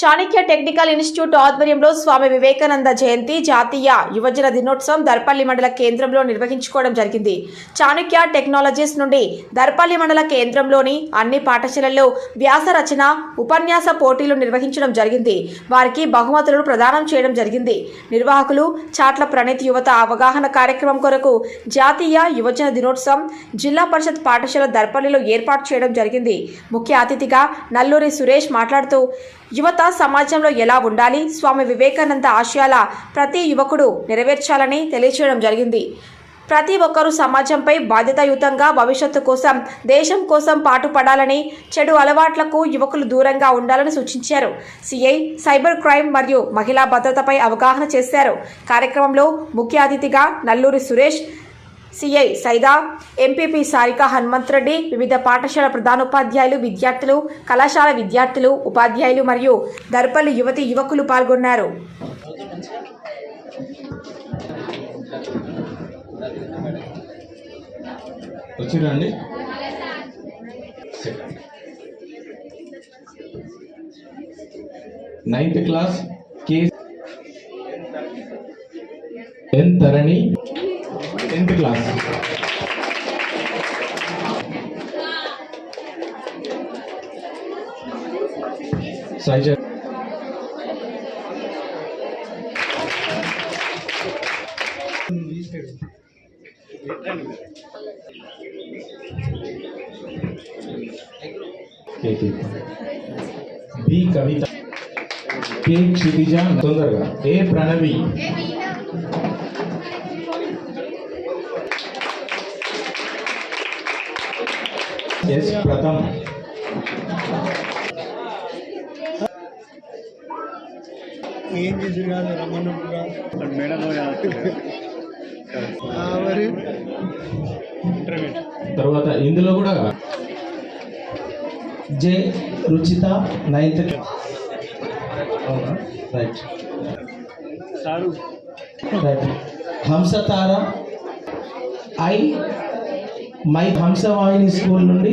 Chanakya technical institute ఆధ్వర్యంలో స్వామి వివేకానంద జయంతి జాతీయ యువజన దినోత్సవం దర్పల్లి మండల కేంద్రంలో నిర్వహించుకోవడం జరిగింది. చాణక్య టెక్నాలజీస్ నుండి దర్పల్లి మండల కేంద్రంలోని అన్ని పాఠశాలల్లో వ్యాస రచన ఉపన్యాస పోటీలు నిర్వహించడం జరిగింది. వారికి బహుమతులను ప్రదానం చేయడం జరిగింది. నిర్వాహకులు చాట్ల ప్రణీత్ యువత అవగాహన కార్యక్రమం కొరకు జాతీయ యువజన దినోత్సవం జిల్లా పరిషత్ పాఠశాల దర్పల్లిలో ఏర్పాటు చేయడం జరిగింది. ముఖ్య అతిథిగా నల్లూరి సురేష్ మాట్లాడుతూ యువత సమాజంలో ఎలా ఉండాలి? స్వామి వివేకానంద ఆశయాల ప్రతి యువకుడు నెరవేర్చాలని తెలియచేయడం జరిగింది. ప్రతి ఒక్కరూ సమాజంపై బాధ్యతాయుతంగా భవిష్యత్తు కోసం దేశం కోసం పాటుపడాలని చెడు అలవాట్లకు యువకులు దూరంగా ఉండాలని సూచించారు. సిఐ సైబర్ క్రైమ్ మరియు మహిళా భద్రతపై అవగాహన చేశారు. కార్యక్రమంలో ముఖ్య అతిథిగా నల్లూరి సురేష్ సిఐ సైదా ఎంపీపీ సారిక హనుమంతరెడ్డి వివిధ పాఠశాల ప్రధానోపాధ్యాయులు విద్యార్థులు కళాశాల విద్యార్థులు ఉపాధ్యాయులు మరియు దర్పల్లి యువతి యువకులు పాల్గొన్నారు. Ninth class Sai Charan. KK. B Kavitha K Kshitija తొందరగా ఏ ప్రణవి ఎస్ ప్రథమ్ ఏం చేసి కాదు రమ్మన్నట్టుగా? మేడం మరి? తర్వాత ఇందులో కూడా జే రుచిత నైన్త్ అవునా? రైట్. సారు. రైట్. హంసతార ఐ మై హంసవాహిని స్కూల్ నుండి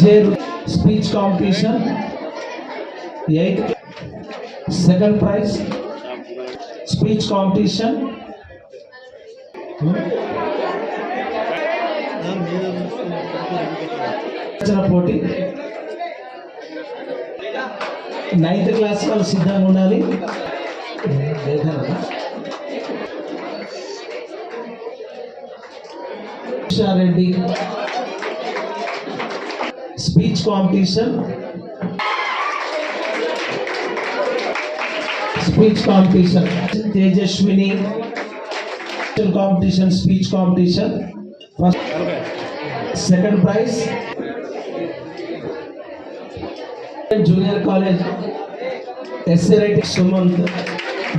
J speech competition eighth second prize speech competition పోటీ. నైన్త్ క్లాస్ వాళ్ళు సిద్ధంగా ఉండాలి. Reddy speech competition speech competition Tejaswini competition speech competition first second prize junior college ఎస్ఎరైటి Sumanth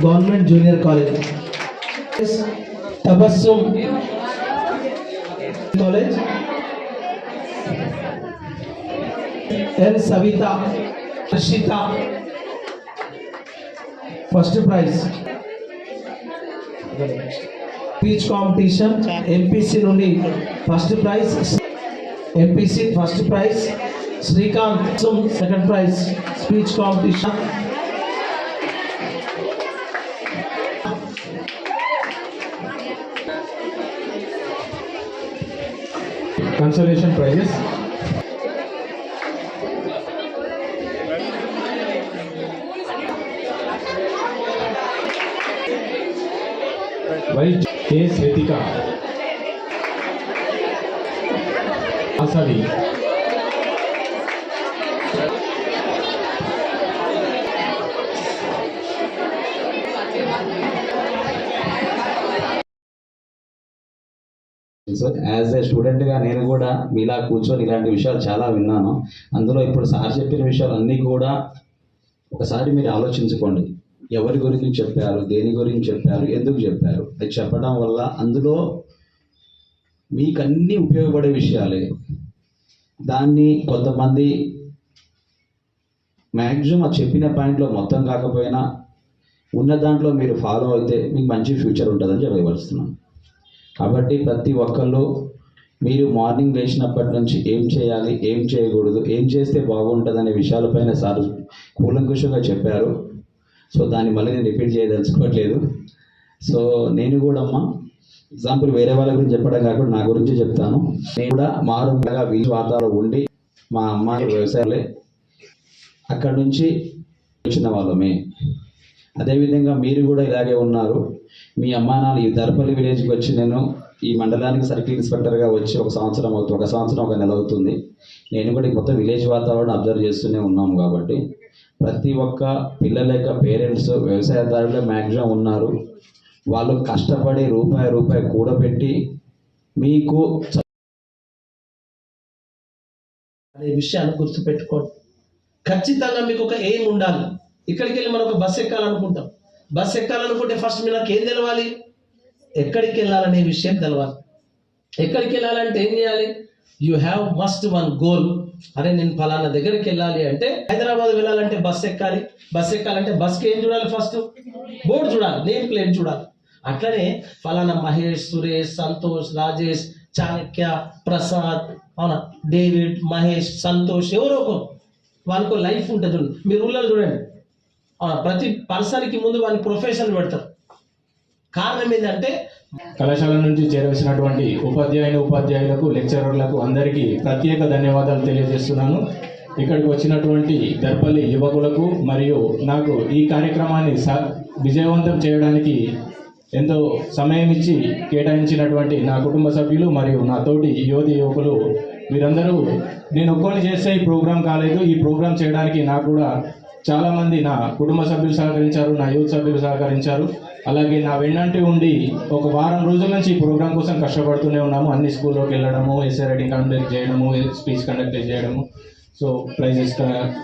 government junior college Tabassum college N Savitha Harshitha first prize. Speech competition MPC నుండి first prize MPC first prize Srikanth second prize speech competition consolation prizes K Swethika అసలి. Sir as a స్టూడెంట్గా నేను కూడా మీలా కూర్చొని ఇలాంటి విషయాలు చాలా విన్నాను. అందులో ఇప్పుడు సార్ చెప్పిన విషయాలు అన్నీ కూడా ఒకసారి మీరు ఆలోచించుకోండి. ఎవరి గురించి చెప్పారు? దేని గురించి చెప్పారు? ఎందుకు చెప్పారు? అది చెప్పడం వల్ల అందులో మీకు అన్నీ ఉపయోగపడే విషయాలే. దాన్ని కొంతమంది మ్యాక్సిమం ఆ చెప్పిన పాయింట్లో మొత్తం కాకపోయినా ఉన్న దాంట్లో మీరు ఫాలో అయితే మీకు మంచి ఫ్యూచర్ ఉంటుందని చెప్పవలస్తున్నాను కాబట్టి ప్రతి ఒక్కళ్ళు మీరు మార్నింగ్ లేచినప్పటి నుంచి ఏం చేయాలి? ఏం చేయకూడదు? ఏం చేస్తే బాగుంటుంది అనే విషయాలపైన సార్ కూలంకుషంగా చెప్పారు. సో దాన్ని మళ్ళీ నేను రిపీట్ చేయదలుచుకోవట్లేదు. సో నేను కూడా అమ్మ ఎగ్జాంపుల్ వేరే వాళ్ళ గురించి చెప్పడం కాకుండా నా గురించి చెప్తాను. నేను కూడా మారుగా వీధి వాతావరణం ఉండి మా అమ్మ వ్యవసాయాలే అక్కడ నుంచి వచ్చిన వాళ్ళమే. అదేవిధంగా మీరు కూడా ఇలాగే ఉన్నారు. మీ అమ్మా నాన్న ఈ దర్పల్లి విలేజ్కి వచ్చి నేను ఈ మండలానికి సర్కిల్ ఇన్స్పెక్టర్గా వచ్చి ఒక సంవత్సరం అవుతుంది ఒక సంవత్సరం ఒక నెల అవుతుంది. నేను కూడా మొత్తం విలేజ్ వాతావరణం అబ్జర్వ్ చేస్తూనే ఉన్నాం కాబట్టి ప్రతి ఒక్క పిల్లల యొక్క పేరెంట్స్ వ్యవసాయదారులే మ్యాక్సిమం ఉన్నారు. వాళ్ళు కష్టపడి రూపాయి రూపాయి కూడబెట్టి మీకు అనే విషయాన్ని గుర్తుపెట్టుకోండి. ఖచ్చితంగా మీకు ఒక ఎయిమ్ ఉండాలి. ఇక్కడికి వెళ్ళి మనం ఒక బస్ ఎక్కాలనుకుంటాం. బస్ ఎక్కాలనుకుంటే ఫస్ట్ మీ నాకు ఏం తెలవాలి? ఎక్కడికి వెళ్ళాలనే విషయం తెలవాలి. ఎక్కడికి వెళ్ళాలంటే ఏం చేయాలి? You have must one goal అరే నేను ఫలానా దగ్గరికి వెళ్ళాలి అంటే హైదరాబాద్ వెళ్ళాలంటే బస్ ఎక్కాలి. బస్ ఎక్కాలంటే బస్కి ఏం చూడాలి ఫస్ట్ బోర్డు చూడాలి. నేమ్ ప్లేన్ చూడాలి. అట్లనే ఫలానా మహేష్ సురేష్ సంతోష్ రాజేష్ చాణక్య ప్రసాద్ అవునా? డేవిడ్ మహేష్ సంతోష్ ఎవరో ఒకరు. వానికి లైఫ్ ఉంటుంది. మీరు ఊళ్ళో చూడండి. ప్రతి పర్సన్కి ముందు వాని ప్రొఫెషన్ పెడతారు. కారణం ఏంటంటే కళాశాల నుంచి చేరవలసినటువంటి ఉపాధ్యాయులు ఉపాధ్యాయులకు లెక్చరర్లకు అందరికీ ప్రత్యేక ధన్యవాదాలు తెలియజేస్తున్నాను. ఇక్కడికి వచ్చినటువంటి దర్పల్లి యువకులకు మరియు నాకు ఈ కార్యక్రమాన్ని స విజయవంతం చేయడానికి ఎంతో సమయం ఇచ్చి కేటాయించినటువంటి నా కుటుంబ సభ్యులు మరియు నా తోటి యువతి యువకులు వీరందరూ నేను ఒక్కొని చేస్తే ఈ ప్రోగ్రాం కాలేదు. ఈ ప్రోగ్రాం చేయడానికి నాకు కూడా చాలామంది నా కుటుంబ సభ్యులు సహకరించారు నా యూత్ సభ్యులు సహకరించారు. అలాగే నా వెన్నంటి ఉండి ఒక వారం రోజుల నుంచి ఈ ప్రోగ్రాం కోసం కష్టపడుతూనే ఉన్నాము. అన్ని స్కూల్లోకి వెళ్ళడము ఎస్ఏ రైటింగ్ కండక్ట్ చేయడము స్పీచ్ కండక్ట్ చేయడము సో ప్రైజెస్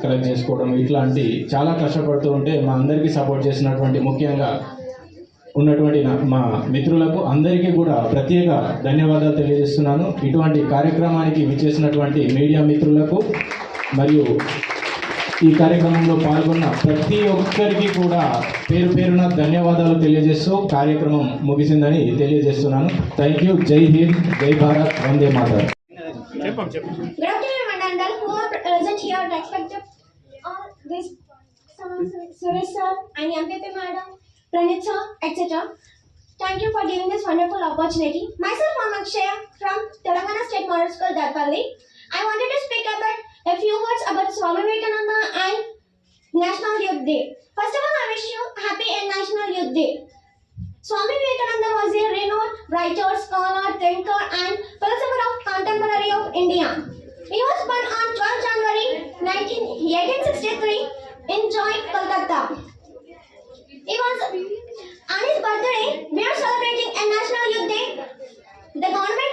కలెక్ట్ చేసుకోవడం ఇట్లాంటి చాలా కష్టపడుతూ ఉంటే మా అందరికీ సపోర్ట్ చేసినటువంటి ముఖ్యంగా ఉన్నటువంటి నా- మా మిత్రులకు అందరికీ కూడా ప్రత్యేక ధన్యవాదాలు తెలియజేస్తున్నాను. ఇటువంటి కార్యక్రమానికి విచ్చేసినటువంటి మీడియా మిత్రులకు మరియు ఈ కార్యక్రమంలో పాల్గొన్న ప్రతి ఒక్కరికి కూడా పేరు పేరున ధన్యవాదాలు తెలియజేస్తూ కార్యక్రమం ముగిసిందని తెలియజేస్తున్నాను థ్యాంక్ యూ జై హింద్ జై భారత్ వందే etc. Thank you for giving this wonderful opportunity. Myself, I'm Akshaya from Telangana State Model School, Darpalli. I wanted to speak about a few words about Swami Vivekananda and National Youth Day. First of all, I wish you happy and National Youth Day. Swami Vivekananda was a renowned writer, scholar, thinker, and philosopher of contemporary of India. He was born on 12 January 19, 1863 in Joy, Kolkata. He was on his birthday. We are celebrating a National Youth Day. The government